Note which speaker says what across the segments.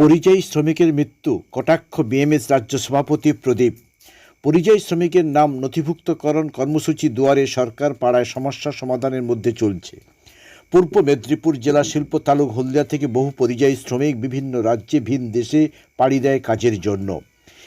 Speaker 1: পরিযায়ী শ্রমিকের মৃত্যু, কটাক্ষ বিএমএস রাজ্য সভাপতি প্রদীপ। পরিযায়ী শ্রমিকের নাম নথিভুক্তকরণ কর্মসূচি দুয়ারে সরকার পাড়ায় সমস্যা সমাধানের মধ্যে চলছে। পূর্ব মেদিনীপুর জেলা শিল্প তালুক হলদিয়া থেকে বহু পরিযায়ী শ্রমিক বিভিন্ন রাজ্যে ভিন দেশে পাড়ি দেয় কাজের জন্য।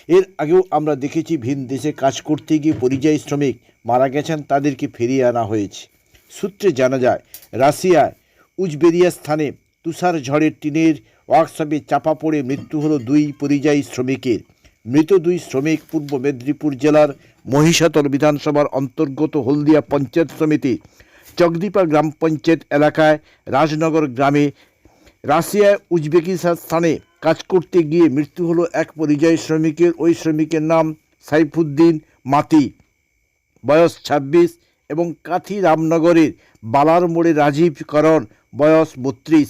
Speaker 1: এর আগেও আমরা দেখেছি ভিন দেশে কাজ করতে গিয়ে পরিযায়ী শ্রমিক মারা গেছেন, তাদেরকে ফিরিয়ে আনা হয়েছে। সূত্রে জানা যায়, রাশিয়ায় উজবেরিয়া স্থানে তুষার ঝড়ের টিনের ওয়ার্কশপে চাপা পড়ে মৃত্যু হলো দুই পরিযায়ী শ্রমিকের। মৃত দুই শ্রমিক পূর্ব মেদিনীপুর জেলার মহিষাতল বিধানসভার অন্তর্গত হলদিয়া পঞ্চায়েত সমিতি, চকদীপা গ্রাম পঞ্চায়েত এলাকায় রাজনগর গ্রামে রাশিয়ায় উজবেকিস্তান স্থানে কাজ করতে গিয়ে মৃত্যু হলো এক পরিযায়ী শ্রমিকের। ওই শ্রমিকের নাম সাইফুদ্দিন মাতি। বয়স ছাব্বিশ এবং কাথি রামনগরের বালার মোড়ে রাজীব করণ বয়স বত্রিশ।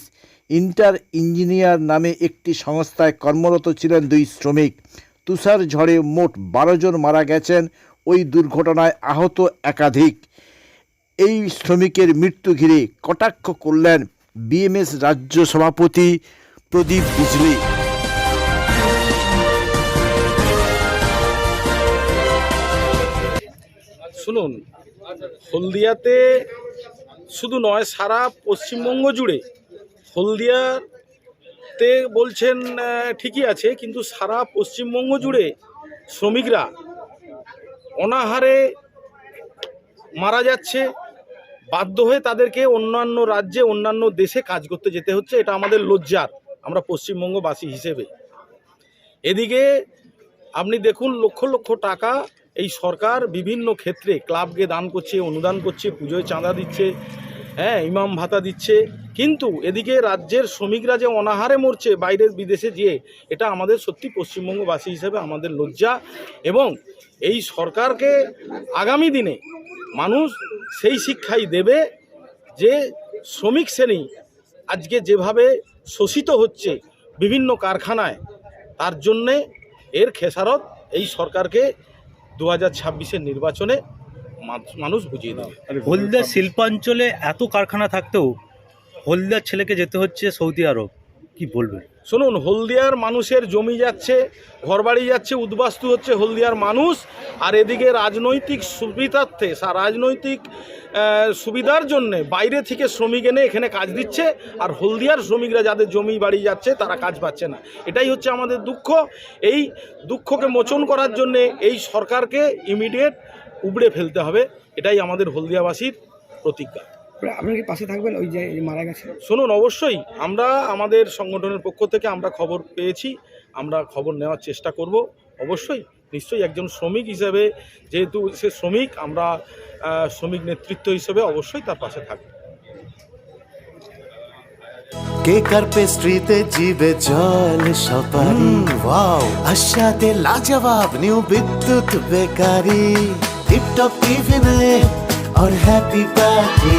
Speaker 1: ইন্টার ইঞ্জিনিয়ার নামে একটি সংস্থায় কর্মরত ছিলেন দুই শ্রমিক। তুষার ঝড়ে মোট বারো জন মারা গেছেন। ওই দুর্ঘটনায় আহত একাধিক। এই শ্রমিকের মৃত্যু ঘিরে কটাক্ষ করলেন বিএমএস রাজ্য সভাপতি প্রদীপ বিজলি।
Speaker 2: শুনুন, হলদিয়াতে শুধু নয়, সারা পশ্চিমবঙ্গ জুড়ে হলদিয়াতে বলছেন ঠিকই আছে, কিন্তু সারা পশ্চিমবঙ্গ জুড়ে শ্রমিকরা অনাহারে মারা যাচ্ছে। বাধ্য হয়ে তাদেরকে অন্যান্য রাজ্যে, অন্যান্য দেশে কাজ করতে যেতে হচ্ছে, এটা আমাদের লজ্জার, আমরা পশ্চিমবঙ্গবাসী হিসেবে। এদিকে আপনি দেখুন, লক্ষ লক্ষ টাকা এই সরকার বিভিন্ন ক্ষেত্রে ক্লাবকে দান করছে, অনুদান করছে, পুজোয় চাঁদা দিচ্ছে হ্যাঁ ইমাম ভাতা দিচ্ছে। কিন্তু এদিকে রাজ্যের শ্রমিকরা যে অনাহারে মরছে, বাইরে বিদেশে যেয়ে, এটা আমাদের সত্যি পশ্চিমবঙ্গবাসী হিসেবে আমাদের লজ্জা। এবং এই সরকারকে আগামী দিনে মানুষ সেই শিক্ষাই দেবে যে শ্রমিক শ্রেণি আজকে যেভাবে শোষিত হচ্ছে বিভিন্ন কারখানায়, তার জন্যে এর খেসারত এই সরকারকে দু হাজার ছাব্বিশের নির্বাচনে মানুষ বুঝিয়ে দেবে।
Speaker 3: হলদিয়া শিল্পাঞ্চলে এত কারখানা থাকতেও হলদিয়ার ছেলেকে যেতে হচ্ছে সৌদি আরব। কি বলবেন?
Speaker 2: শুনুন, হলদিয়ার মানুষের জমি যাচ্ছে, ঘরবাড়ি যাচ্ছে, উদ্বাস্তু হচ্ছে হলদিয়ার মানুষ, আর এদিকে রাজনৈতিক সুবিধার্থে রাজনৈতিক সুবিধার জন্যে বাইরে থেকে শ্রমিক এনে এখানে কাজ দিচ্ছে, আর হলদিয়ার শ্রমিকরা যাদের জমি বাড়ি যাচ্ছে, তারা কাজ পাচ্ছে না। এটাই হচ্ছে আমাদের দুঃখ। এই দুঃখকে মোচন করার জন্যে এই সরকারকে ইমিডিয়েট উবড়ে ফেলতে হবে। এটাই আমাদের হলদিয়াবাসীর প্রতিজ্ঞা।
Speaker 4: আপনার কি পাশে থাকবেন ওই যে মারা গেছে
Speaker 2: শুনুন অবশ্যই আমরা আমাদের সংগঠনের পক্ষ থেকে আমরা খবর পেয়েছি আমরা খবর নেওয়ার চেষ্টা করব অবশ্যই নিশ্চয়ই একজন শ্রমিক হিসেবে যেহেতু সে শ্রমিক আমরা আহ, শ্রমিক নেতৃত্ব হিসেবে অবশ্যই তার পাশে থাকব
Speaker 5: কেক আর পেস্ট্রিতে জিবে জল সপারি ওয়াও আশাতে লাজবাব নিউ বিদ্যুৎ বেকারি টিপটপ টিফিনে और हैप्पी पार्टी